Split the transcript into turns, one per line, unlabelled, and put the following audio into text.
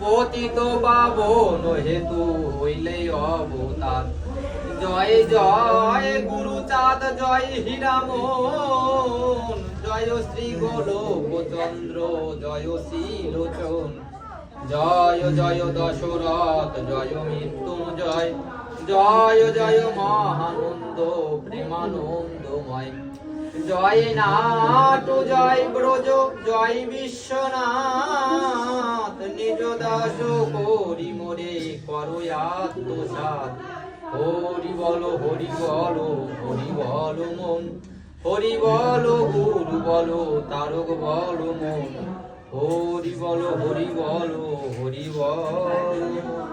পতিত পাবন হেতু হইলে অবতার। জয় জয় গুরু চাঁদ জয় হীরামন। জয় শ্রী গোলক চন্দ্র জয় শিলোচন জয় জয় দশরথ, জয় মৃত্যুঞ্জয়। জয় জয় মহানন্দ, প্রেমানন্দময়। জয় নাট, জয় ব্রজ, জয় বিশ্বনাথ। দাস করি মোরে করয়াত সাত হরি বল হরি বল হরি বল মন। হরি বল, গুরু বল, তারক বল মন। হরি বল হরি বল হরি বল মন।